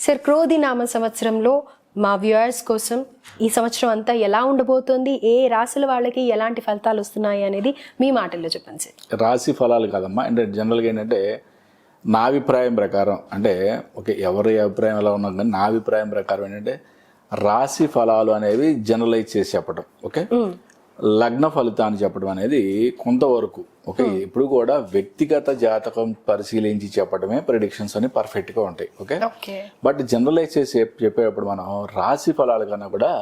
Sir క్రోధి నామ సంవత్సరంలో మా వ్యూయర్స్ కోసం ఈ సంవత్సరం అంతా ఎలా ఉండబోతోంది ఏ రాశుల వాళ్ళకి ఎలాంటి ఫలితాలు వస్తున్నాయి అనేది మీ మాటల్లో చెప్పండి సార్. రాశి ఫలాలు కాదమ్మా. అంటే జనరల్గా ఏంటంటే నా అభిప్రాయం ప్రకారం అంటే ఓకే ఎవరి అభిప్రాయం ఎలా ఉన్నా కానీ నా అభిప్రాయం ప్రకారం ఏంటంటే రాశి ఫలాలు అనేవి జనరలైజ్ చేసి చెప్పడం ఓకే? లగ్న ఫలితాన్ని చెప్పడం అనేది కొంతవరకు ఓకే? ఇప్పుడు కూడా వ్యక్తిగత జాతకం పరిశీలించి చెప్పడమే ప్రిడిక్షన్స్ అని పర్ఫెక్ట్గా ఉంటాయి ఓకే? బట్ జనరలైజ్ చేసి చెప్- చెప్పేటప్పుడు మనం రాశి ఫలాల కన్నా కూడా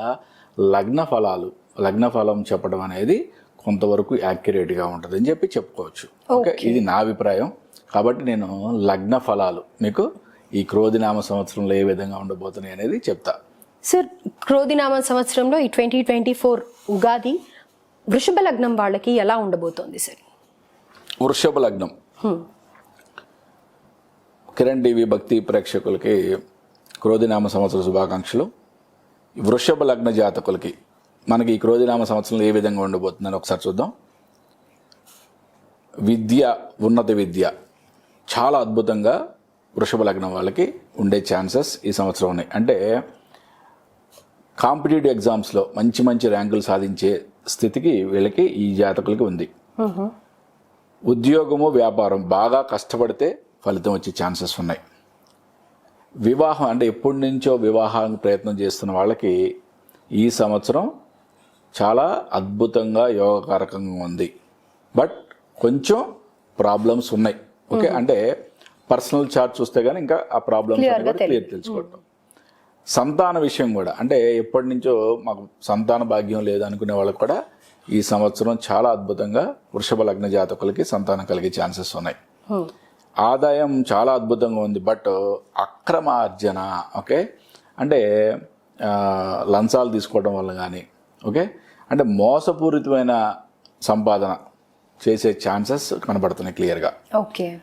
లగ్న ఫలాలు లగ్న ఫలం చెప్పడం అనేది కొంతవరకు యాక్యురేట్గా ఉంటుంది అని చెప్పి చెప్పుకోవచ్చు ఓకే? ఇది నా అభిప్రాయం. కాబట్టి నేను లగ్న ఫలాలు మీకు ఈ క్రోధినామ సంవత్సరంలో ఏ విధంగా ఉండబోతున్నాయి అనేది చెప్తా. సార్ క్రోధి నామ సంవత్సరంలో ఈ ట్వంటీ ట్వంటీ ఫోర్ ఉగాది వృషభ లగ్నం వాళ్ళకి ఎలా ఉండబోతోంది సార్? వృషభ లగ్నం. కిరణ్ టీవీ భక్తి ప్రేక్షకులకి క్రోధినామ సంవత్సర శుభాకాంక్షలు. వృషభ లగ్న జాతకులకి మనకి ఈ క్రోధినామ సంవత్సరంలో ఏ విధంగా ఉండబోతుందని ఒకసారి చూద్దాం. విద్య ఉన్నత విద్య చాలా అద్భుతంగా వృషభ లగ్నం వాళ్ళకి ఉండే ఛాన్సెస్ ఈ సంవత్సరం ఉన్నాయి. అంటే కాంపిటేటివ్ ఎగ్జామ్స్లో మంచి మంచి ర్యాంకులు సాధించే స్థితికి వీళ్ళకి ఈ జాతకులకి ఉంది. ఉద్యోగము వ్యాపారం బాగా కష్టపడితే ఫలితం వచ్చే ఛాన్సెస్ ఉన్నాయి. వివాహం అంటే ఎప్పటి నుంచో వివాహానికి ప్రయత్నం చేస్తున్న వాళ్ళకి ఈ సంవత్సరం చాలా అద్భుతంగా యోగకారకంగా ఉంది. బట్ కొంచెం ప్రాబ్లమ్స్ ఉన్నాయి. ఓకే? అంటే పర్సనల్ చార్ట్ చూస్తే కానీ ఇంకా ఆ ప్రాబ్లమ్స్ క్లియర్ తెలుసుకోవటం. సంతాన విషయం కూడా. అంటే ఎప్పటి నుంచో మాకు సంతాన భాగ్యం లేదు అనుకునే వాళ్ళకి కూడా ఈ సంవత్సరం చాలా అద్భుతంగా వృషభ లగ్న జాతకులకి సంతానం కలిగే ఛాన్సెస్ ఉన్నాయి. ఆదాయం చాలా అద్భుతంగా ఉంది బట్ అక్రమార్జన ఓకే? అంటే లంచాలు తీసుకోవడం వల్ల కానీ ఓకే? అంటే మోసపూరితమైన సంపాదన చేసే ఛాన్సెస్ కనబడుతున్నాయి క్లియర్గా. ఓకే.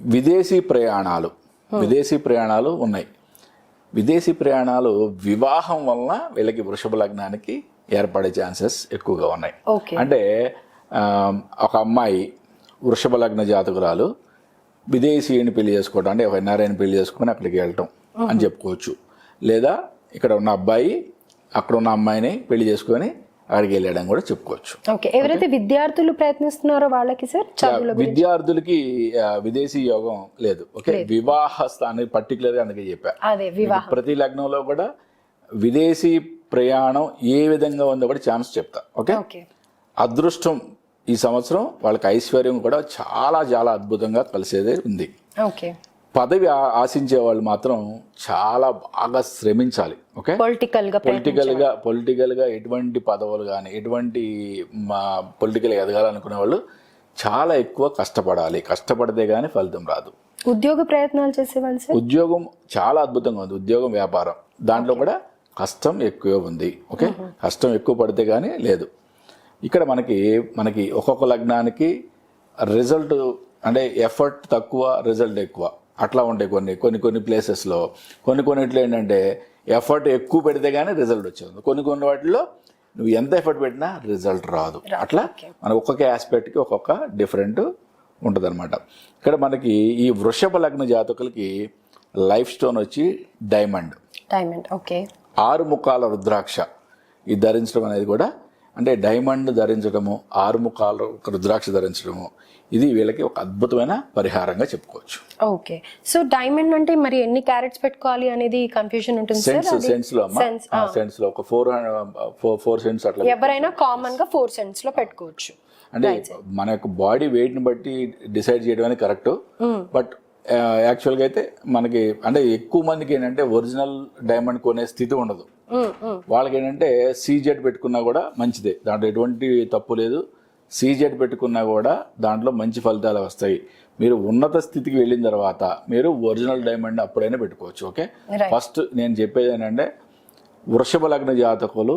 విదేశీ ప్రయాణాలు విదేశీ ప్రయాణాలు ఉన్నాయి. విదేశీ ప్రయాణాలు వివాహం వలన వీళ్ళకి వృషభ లగ్నానికి ఏర్పడే ఛాన్సెస్ ఎక్కువగా ఉన్నాయి. అంటే ఒక అమ్మాయి వృషభ లగ్న జాతకురాలు విదేశీయుని పెళ్ళి చేసుకోవడం అంటే ఒక ఎన్ఆర్ఐని పెళ్ళి చేసుకొని అక్కడికి వెళ్ళటం అని చెప్పుకోవచ్చు. లేదా ఇక్కడ ఉన్న అబ్బాయి అక్కడ ఉన్న అమ్మాయిని పెళ్ళి చేసుకొని అక్కడికి వెళ్ళడం కూడా చెప్పుకోవచ్చు. ఓకే. ఎవరైతే విద్యార్థులు ప్రయత్నిస్తున్నారో వాళ్ళకి సార్ విద్యార్థులకి విదేశీ యోగం లేదు. ఓకే? వివాహ స్థానం పర్టికులర్గా అందుకే చెప్పా. ప్రతి లగ్నంలో కూడా విదేశీ ప్రయాణం ఏ విధంగా ఉందో కూడా ఛాన్స్ చెప్తా. ఓకే? ఓకే. అదృష్టం ఈ సంవత్సరం వాళ్ళకి ఐశ్వర్యం కూడా చాలా చాలా అద్భుతంగా కలిసేదే ఉంది. ఓకే. పదవి ఆశించే వాళ్ళు మాత్రం చాలా బాగా శ్రమించాలి ఓకే? పొలిటికల్గా పొలిటికల్గా పొలిటికల్గా ఎటువంటి పదవులు కానీ ఎటువంటి మా పొలిటికల్ ఎదగాలనుకునే వాళ్ళు చాలా ఎక్కువ కష్టపడాలి. కష్టపడితే గానీ ఫలితం రాదు. ఉద్యోగ ప్రయత్నాలు చేసేవాళ్ళు ఉద్యోగం చాలా అద్భుతంగా ఉంది. ఉద్యోగం వ్యాపారం. దాంట్లో కూడా కష్టం ఎక్కువ ఉంది ఓకే? కష్టం ఎక్కువ పడితే కానీ లేదు. ఇక్కడ మనకి మనకి ఒక్కొక్క లగ్నానికి రిజల్ట్ అంటే ఎఫర్ట్ తక్కువ రిజల్ట్ ఎక్కువ. అట్లా ఉంటాయి కొన్ని కొన్ని కొన్ని ప్లేసెస్లో కొన్ని కొన్నిట్లో ఏంటంటే ఎఫర్ట్ ఎక్కువ పెడితే కానీ రిజల్ట్ వచ్చేది కొన్ని కొన్ని వాటిలో నువ్వు ఎంత ఎఫర్ట్ పెట్టినా రిజల్ట్ రాదు. అట్లా మన ఒక్కొక్క ఆస్పెక్ట్కి ఒక్కొక్క డిఫరెంట్ ఉంటుంది ఇక్కడ మనకి ఈ వృషభ లగ్న జాతకులకి లైఫ్ స్టోన్ వచ్చి డైమండ్ డైమండ్ ఓకే ఆరు ముఖాల రుద్రాక్ష. ఇది ధరించడం అనేది కూడా అంటే డైమండ్ ధరించడము ఆరు ముఖాల రుద్రాక్ష ధరించడము ఇది వీళ్ళకి ఒక అద్భుతమైన పరిహారంగా చెప్పుకోవచ్చు. ఓకే. సో డైమండ్ అంటే మరి ఎన్ని క్యారెట్స్ పెట్టుకోవాలి అనేది కన్ఫ్యూజన్ ఉంటుంది సెన్స్ సెన్స్లో సెన్స్లో ఒక ఫోర్ ఫోర్ సెన్స్ అట్లా ఎవరైనా కామన్గా ఫోర్ సెంట్స్లో పెట్టుకోవచ్చు. అంటే మన యొక్క బాడీ వెయిట్ని బట్టి డిసైడ్ చేయడం అనేది కరెక్ట్ బట్ యాక్చువల్గా అయితే మనకి అంటే ఎక్కువ మందికి ఏంటంటే ఒరిజినల్ డైమండ్ కొనే స్థితి ఉండదు. వాళ్ళకి ఏంటంటే సీజెడ్ పెట్టుకున్నా కూడా మంచిదే. దాంట్లో ఎటువంటి తప్పు లేదు. సీజెడ్ పెట్టుకున్నా కూడా దాంట్లో మంచి ఫలితాలు వస్తాయి. మీరు ఉన్నత స్థితికి వెళ్ళిన తర్వాత మీరు ఒరిజినల్ డైమండ్ అప్పుడైనా పెట్టుకోవచ్చు ఓకే. ఫస్ట్ నేను చెప్పేది ఏంటంటే వృషభ లగ్న జాతకులు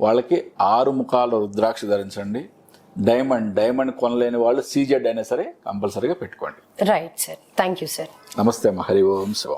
వాళ్ళకి ఆరు ముఖాల రుద్రాక్ష ధరించండి. డైమండ్ డైమండ్ కొనలేని వాళ్ళు సీజెడ్ అయినా సరే కంపల్సరీగా పెట్టుకోండి. Right sir thank you sir నమస్తే అమ్మ హరి ఓం శివం.